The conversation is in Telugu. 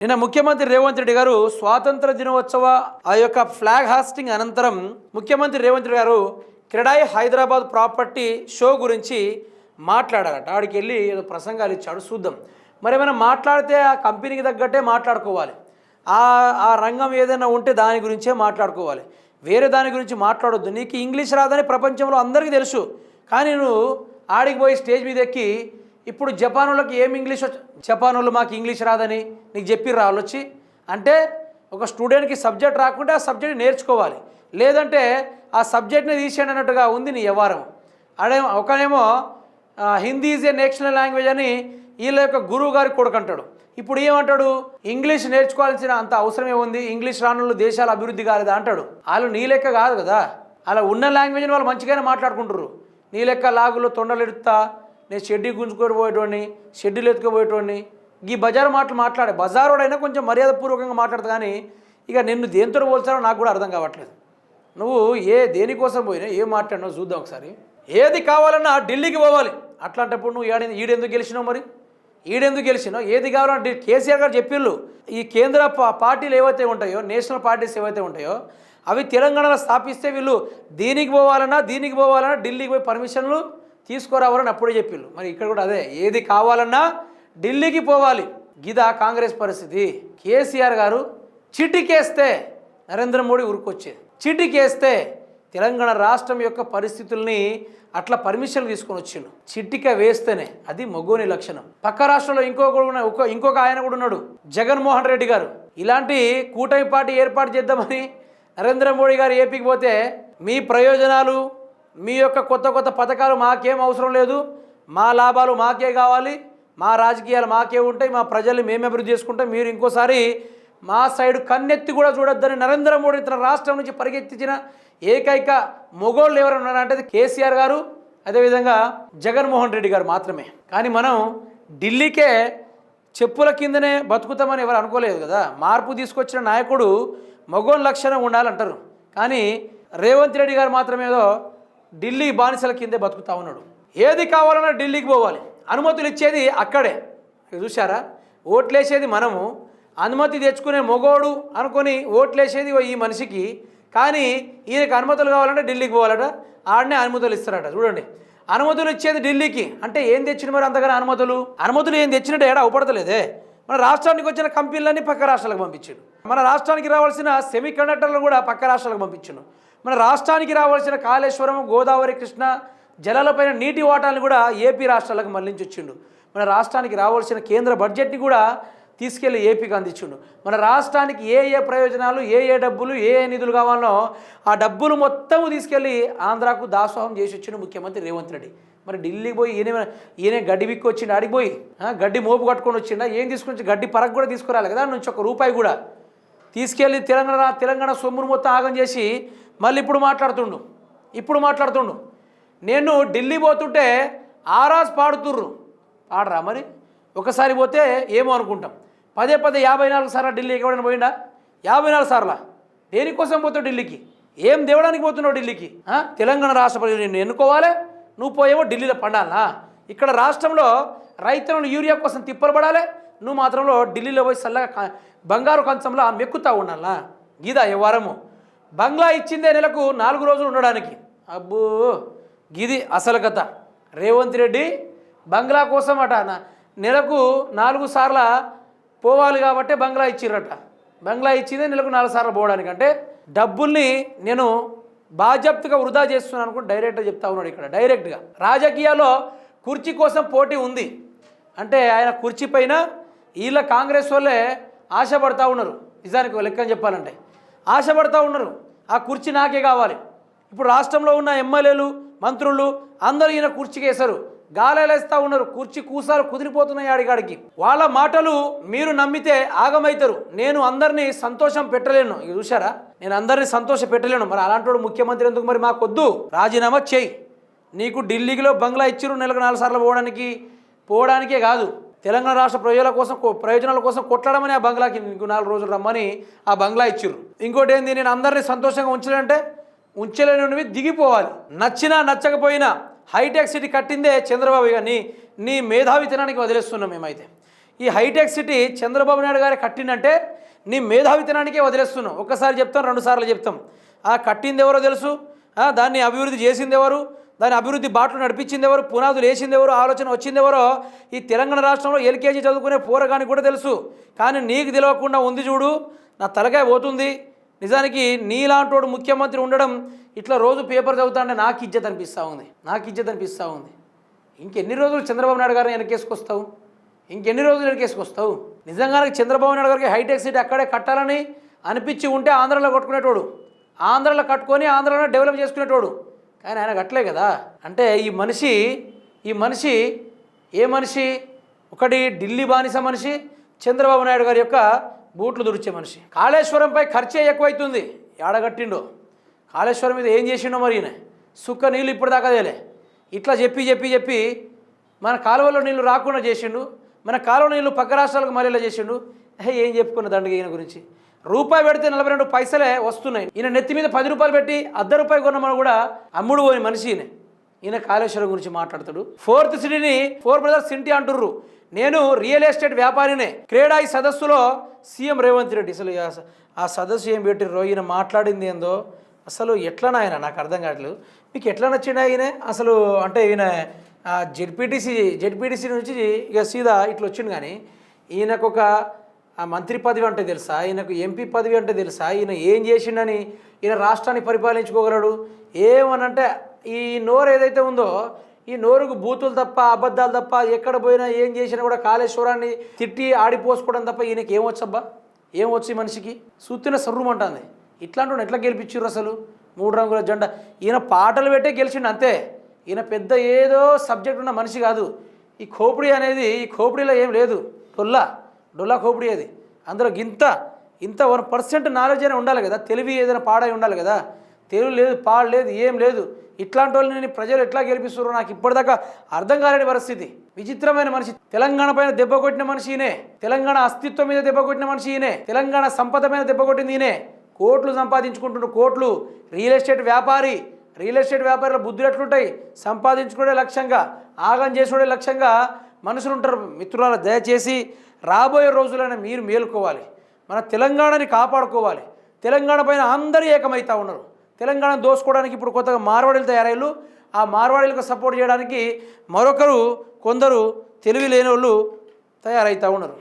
నిన్న ముఖ్యమంత్రి రేవంత్ రెడ్డి గారు స్వాతంత్ర దినోత్సవ ఆ యొక్క ఫ్లాగ్ హాస్టింగ్ అనంతరం ముఖ్యమంత్రి రేవంత్ రెడ్డి గారు క్రెడాయి హైదరాబాద్ ప్రాపర్టీ షో గురించి మాట్లాడారట. ఆడికి వెళ్ళి ఏదో ప్రసంగాలు ఇచ్చాడు చూద్దాం. మరి ఏమైనా మాట్లాడితే ఆ కంపెనీకి తగ్గట్టే మాట్లాడుకోవాలి. ఆ ఆ రంగం ఏదైనా ఉంటే దాని గురించే మాట్లాడుకోవాలి. వేరే దాని గురించి మాట్లాడొద్దు. నీకు ఇంగ్లీష్ రాదని ప్రపంచంలో అందరికీ తెలుసు. కానీ నువ్వు ఆడికి పోయి స్టేజ్ మీద ఎక్కి ఇప్పుడు జపానులకు ఏం ఇంగ్లీష్ జపానులు జపాన్ వాళ్ళు మాకు ఇంగ్లీష్ రాదని నీకు చెప్పిర్రు రాళ్ళొచ్చి అంటే ఒక స్టూడెంట్కి సబ్జెక్ట్ రాకుంటే ఆ సబ్జెక్ట్ నేర్చుకోవాలి. లేదంటే ఆ సబ్జెక్ట్ని తీసేయండి అన్నట్టుగా ఉంది నీ వ్యవహారం. అడే ఒకనేమో Hindi is a national language అని వీళ్ళ యొక్క గురువు గారికి కొడుకు అంటాడు. ఇప్పుడు ఏమంటాడు? ఇంగ్లీష్ నేర్చుకోవాల్సిన అంత అవసరమే ఉంది ఇంగ్లీష్ రానులు దేశాలు అభివృద్ధి కాలేదా అంటాడు. వాళ్ళు నీ లెక్క కాదు కదా. అలా ఉన్న లాంగ్వేజ్ని వాళ్ళు మంచిగానే మాట్లాడుకుంటారు నీ లెక్క లాగులు తొండలు ఎడుతా నేను షెడ్డీ గుంజుకొని పోయేటోడిని షెడ్యూల్ ఎత్తుకుపోయేటోడిని ఈ బజారు మాటలు మాట్లాడే బజారోడైనా కొంచెం మర్యాదపూర్వకంగా మాట్లాడతా కానీ ఇక నిన్ను దేంతో పోల్చారో నాకు కూడా అర్థం కావట్లేదు. నువ్వు ఏ దేనికోసం పోయినా ఏం మాట్లాడినావు చూద్దాం ఒకసారి. ఏది కావాలన్నా ఢిల్లీకి పోవాలి. అట్లాంటప్పుడు నువ్వు ఏడ ఈడెందుకు గెలిచినావు మరి? ఈడెందుకు గెలిచినావు? ఏది కావాలంటే కేసీఆర్ గారు చెప్పిళ్ళు ఈ కేంద్ర పార్టీలు ఏవైతే ఉంటాయో నేషనల్ పార్టీస్ ఏవైతే ఉంటాయో అవి తెలంగాణలో స్థాపిస్తే వీళ్ళు దీనికి పోవాలన్నా దీనికి పోవాలన్నా ఢిల్లీకి పోయి పర్మిషన్లు తీసుకురావాలని అప్పుడే చెప్పిళ్ళు మరి ఇక్కడ కూడా అదే ఏది కావాలన్నా ఢిల్లీకి పోవాలి. గిదా కాంగ్రెస్ పరిస్థితి. కేసీఆర్ గారు చిటికేస్తే నరేంద్ర మోడీ ఉరుకొచ్చేది చిటికేస్తే తెలంగాణ రాష్ట్రం యొక్క పరిస్థితుల్ని అట్లా పర్మిషన్ తీసుకొని వచ్చిండు. చిట్టిక వేస్తేనే అది మగోని లక్షణం. పక్క రాష్ట్రంలో ఇంకొక ఉన్న- ఒక- ఇంకొక ఆయన కూడా ఉన్నాడు జగన్మోహన్ రెడ్డి గారు. ఇలాంటి కూటమి పార్టీ ఏర్పాటు చేద్దామని నరేంద్ర మోడీ గారు ఏపీకి పోతే మీ ప్రయోజనాలు మీ యొక్క కొత్త కొత్త పథకాలు మాకేం అవసరం లేదు. మా లాభాలు మాకే కావాలి. మా రాజకీయాలు మాకే ఉంటాయి. మా ప్రజల్ని మేమే అభివృద్ధి చేసుకుంటాం. మీరు ఇంకోసారి మా సైడ్ కన్నెత్తి కూడా చూడొద్దని నరేంద్ర మోడీ తన రాష్ట్రం నుంచి పరిగెత్తించిన ఏకైక మొగోళ్ళు ఎవరైనా ఉన్నారంటే కేసీఆర్ గారు అదేవిధంగా జగన్మోహన్ రెడ్డి గారు మాత్రమే. కానీ మనం ఢిల్లీకే చెప్పుల కిందనే బతుకుతామని ఎవరు అనుకోలేదు కదా. మార్పు తీసుకొచ్చిన నాయకుడు మగోన్ లక్షణం ఉండాలంటారు. కానీ రేవంత్ రెడ్డి గారు మాత్రమేదో ఢిల్లీ బానిసల కిందే బతుకుతా ఉన్నాడు. ఏది కావాలన్నా ఢిల్లీకి పోవాలి. అనుమతులు ఇచ్చేది అక్కడే. చూసారా ఓట్లేసేది మనము. అనుమతి తెచ్చుకునే మొగోడు అనుకొని ఓట్లేసేది ఈ మనిషికి. కానీ ఈయనకి అనుమతులు కావాలంటే ఢిల్లీకి పోవాలట. ఆడనే అనుమతులు ఇస్తారట. చూడండి. అనుమతులు ఇచ్చేది ఢిల్లీకి. అంటే ఏం తెచ్చిన మరి అంతగానే అనుమతులు? అనుమతులు ఏం తెచ్చినట్టు ఏడా? అవపడతలేదే మన రాష్ట్రానికి వచ్చిన కంపెనీలన్నీ పక్క రాష్ట్రాలకు పంపించాడు. మన రాష్ట్రానికి రావాల్సిన సెమీ కండక్టర్లు కూడా పక్క రాష్ట్రాలకు పంపించాడు. మన రాష్ట్రానికి రావాల్సిన కాళేశ్వరం గోదావరి కృష్ణ జలాలపైన నీటి వాటాలను కూడా ఏపీ రాష్ట్రాలకు మళ్ళించి వచ్చిండు. మన రాష్ట్రానికి రావాల్సిన కేంద్ర బడ్జెట్ని కూడా తీసుకెళ్ళి ఏపీకి అందించిండు. మన రాష్ట్రానికి ఏ ఏ ప్రయోజనాలు ఏ ఏ డబ్బులు ఏ ఏ నిధులు కావాలో ఆ డబ్బులు మొత్తం తీసుకెళ్ళి ఆంధ్రాకు దాసోహం చేసి వచ్చిండు ముఖ్యమంత్రి రేవంత్ రెడ్డి. మరి ఢిల్లీకి పోయి ఈయన ఈయన గడ్డి విక్కి వచ్చిండు ఆడికి పోయి గడ్డి మోపు కట్టుకొని వచ్చిండా? ఏం తీసుకొని గడ్డి పరకు కూడా తీసుకురాలి కదా నుంచి ఒక రూపాయి కూడా. తీసుకెళ్ళి తెలంగాణ తెలంగాణ సొమ్మును మొత్తం ఆగం చేసి మళ్ళీ ఇప్పుడు మాట్లాడుతుండు. ఇప్పుడు మాట్లాడుతుండు. నేను ఢిల్లీ పోతుంటే ఆరాజ్ పాడుతుర్రు. పాడరా మరి? ఒకసారి పోతే ఏమో అనుకుంటాం. పదే పదే యాభై నాలుగు సార్లు ఢిల్లీ ఎక్కడైనా పోయిండా? యాభై నాలుగు సార్లా? దేనికోసం పోతావు ఢిల్లీకి? ఏం దేవడానికి పోతున్నావు ఢిల్లీకి? తెలంగాణ రాష్ట్రపతి నేను ఎన్నుకోవాలి? నువ్వు పోయేవో ఢిల్లీలో పండాలనా? ఇక్కడ రాష్ట్రంలో రైతులను యూరియా కోసం తిప్పలు పడాలి? నువ్వు మాత్రంలో ఢిల్లీలో పోయి చల్లగా బంగారు కంచంలో మెక్కుతా ఉండాలా? గీదా వారము? బంగ్లా ఇచ్చిందే నెలకు నాలుగు రోజులు ఉండడానికి. అబ్బో! గిది అసలు కథ. రేవంత్ రెడ్డి బంగ్లా కోసం అట నెలకు నాలుగు సార్ల పోవాలి కాబట్టి బంగ్లా ఇచ్చిర్రట. బంగ్లా ఇచ్చిందే నెలకు నాలుగు సార్లు పోవడానికి. అంటే డబ్బుల్ని నేను బాధ్యతగా వృధా చేస్తున్నాను అనుకుని డైరెక్ట్గా చెప్తా ఉన్నాడు ఇక్కడ. డైరెక్ట్గా. రాజకీయాల్లో కుర్చీ కోసం పోటీ ఉంది. అంటే ఆయన కుర్చీ పైన వీళ్ళ కాంగ్రెస్ వాళ్ళే ఆశపడతా ఉన్నారు. నిజానికి లెక్కని చెప్పాలంటే. ఆశపడతా ఉన్నారు. ఆ కుర్చీ నాకే కావాలి. ఇప్పుడు రాష్ట్రంలో ఉన్న ఎమ్మెల్యేలు మంత్రులు అందరూ ఈయన కుర్చీకి వేశారు గాలేలేస్తూ ఉన్నారు. కుర్చీ కూసాలు కుదిరిపోతున్నాయి ఆడిగాడికి వాళ్ళ మాటలు మీరు నమ్మితే ఆగమైతారు. నేను అందరినీ సంతోషం పెట్టలేను. ఇది చూసారా నేను అందరినీ సంతోష పెట్టలేను. మరి అలాంటి ముఖ్యమంత్రి ఎందుకు మరి మాకొద్దు? రాజీనామా చేయి. నీకు ఢిల్లీలో బంగ్లా ఇచ్చిరు నెలకు నాలుగు సార్లు పోవడానికి పోవడానికే కాదు. తెలంగాణ రాష్ట్ర ప్రజల కోసం ప్రయోజనాల కోసం కొట్టడమని ఆ బంగ్లాకి నీకు నాలుగు రోజులు రమ్మని ఆ బంగ్లా ఇచ్చిర్రు. ఇంకోటి ఏంది నేను అందరినీ సంతోషంగా ఉంచాలంటే ఉంచలేనివి దిగిపోవాలి. నచ్చినా నచ్చకపోయినా హైటెక్ సిటీ కట్టిందే చంద్రబాబు గారిని నీ మేధావితనానికి వదిలేస్తున్నాం మేమైతే. ఈ హైటెక్ సిటీ చంద్రబాబు నాయుడు గారు కట్టిందంటే నీ మేధావితనానికే వదిలేస్తున్నాం. ఒక్కసారి చెప్తాం రెండుసార్లు చెప్తాం. ఆ కట్టింది ఎవరో తెలుసు దాన్ని అభివృద్ధి చేసింది ఎవరు? దాని అభివృద్ధి బాటలు నడిపించింది ఎవరు? పునాదులు వేసింది ఎవరు? ఆలోచన వచ్చింది ఎవరో? ఈ తెలంగాణ రాష్ట్రంలో ఎల్కేజీ చదువుకునే పోరగానికి కూడా తెలుసు. కానీ నీకు తెలియకుండా ఉంది చూడు. నా తలకాయ పోతుంది. నిజానికి నీలాంటోడు ముఖ్యమంత్రి ఉండడం ఇట్లా రోజు పేపర్ చదువుతాంటే నాకు ఇజ్జత్ అనిపిస్తూ ఉంది. నాకు ఇజ్జత్ అనిపిస్తూ ఉంది. ఇంకెన్ని రోజులు చంద్రబాబు నాయుడు గారిని వెనకేసుకొస్తావు? ఇంకెన్ని రోజులు వెనకేసుకొస్తావు? నిజంగానే చంద్రబాబు నాయుడు గారికి హైటెక్ సిటీ అక్కడే కట్టాలని అనిపించి ఉంటే ఆంధ్రలో కట్టుకునేటోడు. ఆంధ్రలో కట్టుకొని ఆంధ్రలో డెవలప్ చేసుకునేటోడు. కానీ ఆయన కట్టలే కదా. అంటే ఈ మనిషి ఈ మనిషి ఏ మనిషి? ఒకటి ఢిల్లీ బానిస మనిషి చంద్రబాబు నాయుడు గారి యొక్క బూట్లు దుడిచే మనిషి. కాళేశ్వరంపై ఖర్చే ఎక్కువైతుంది. ఏడగట్టిండో కాళేశ్వరం మీద ఏం చేసిండో మరి ఈయన? సుక్క నీళ్ళు ఇప్పుడు దాకా తేలే. ఇట్లా చెప్పి చెప్పి చెప్పి మన కాలువలో నీళ్ళు రాకుండా చేసిండు మన కాలువ నీళ్ళు పక్క రాష్ట్రాలకు మరేలా చేసిండు. ఏం చెప్పుకున్న దండగ ఈయన గురించి? రూపాయి పెడితే నలభై రెండు పైసలే వస్తున్నాయి. ఈయన నెత్తి మీద పది రూపాయలు పెట్టి అర్ధ రూపాయి కొన్నమని కూడా అమ్ముడు పోని మనిషి ఈయన. ఈయన కాళేశ్వరం గురించి మాట్లాడతాడు. ఫోర్త్ సిటీని ఫోర్ బ్రదర్స్ సిటీ అంటుర్రు. నేను రియల్ ఎస్టేట్ వ్యాపారినే. క్రీడాయి సదస్సులో సీఎం రేవంత్ రెడ్డి. అసలు ఆ ఆ సదస్సు ఏం పెట్టిర్రో? ఈయన మాట్లాడింది ఏందో? అసలు ఎట్లా ఆయన నాకు అర్థం కావట్లేదు. మీకు ఎట్లా నచ్చిండు ఆయన అసలు అంటే ఈయన జెడ్పీటీసీ జెడ్పీటీసీ నుంచి ఇక సీదా ఇట్లా వచ్చిండు కానీ ఈయనకు ఒక ఆ మంత్రి పదవి అంటే తెలుసా? ఈయనకు ఎంపీ పదవి అంటే తెలుసా? ఈయన ఏం చేసిండని? ఈయన రాష్ట్రాన్ని పరిపాలించుకోగలడు? ఏమనంటే ఈ నోరు ఏదైతే ఉందో ఈ నోరుకు బూతులు తప్ప అబద్ధాలు తప్ప ఎక్కడ పోయినా ఏం చేసినా కూడా కాళేశ్వరాన్ని తిట్టి ఆడిపోసుకోవడం తప్ప ఈయనకి ఏం వచ్చబ్బా ఏం వచ్చి ఈ మనిషికి? సూత్తిన అంటుంది. ఇట్లాంటి ఎట్లా గెలిపించారు అసలు? మూడు రంగుల జెండా. ఈయన పాటలు పెట్టే గెలిచిండు అంతే. ఈయన పెద్ద ఏదో సబ్జెక్ట్ ఉన్న మనిషి కాదు. ఈ ఖోపుడి అనేది ఈ ఖోపుడిలో ఏం లేదు. టొల్లా డొల్లా ఖోపుడి అది. అందులో ఇంత ఇంత వన్ పర్సెంట్ నాలెడ్జ్ అయినా ఉండాలి కదా. తెలివి ఏదైనా పాడై ఉండాలి కదా. తెలుగు లేదు పాడు లేదు ఏం లేదు. ఇట్లాంటి వాళ్ళని ప్రజలు ఎట్లా గెలిపిస్తున్నారో నాకు ఇప్పటిదాకా అర్థం కాలేని పరిస్థితి. విచిత్రమైన మనిషి. తెలంగాణ పైన దెబ్బ కొట్టిన మనిషి ఈయనే. తెలంగాణ అస్తిత్వం మీద దెబ్బ కొట్టిన మనిషి ఈయనే. తెలంగాణ సంపద మీద దెబ్బ కొట్టింది ఈయనే. కోట్లు సంపాదించుకుంటున్న కోట్లు. రియల్ ఎస్టేట్ వ్యాపారి. రియల్ ఎస్టేట్ వ్యాపారుల బుద్ధులు ఎట్లుంటాయి? సంపాదించుకునే లక్ష్యంగా ఆగం చేసుకునే లక్ష్యంగా మనుషులు ఉంటారు మిత్రులారా దయచేసి రాబోయే రోజులైనా మీరు మేలుకోవాలి. మన తెలంగాణని కాపాడుకోవాలి. తెలంగాణ పైన అందరూ ఏకమవుతా ఉన్నారు. తెలంగాణ దోసుకోవడానికి ఇప్పుడు కొత్తగా మార్వాడీలు తయారయ్యారు. ఆ మార్వాడీలకు సపోర్ట్ చేయడానికి మరొకరు కొందరు తెలివి లేని వాళ్ళు తయారవుతూ ఉన్నారు.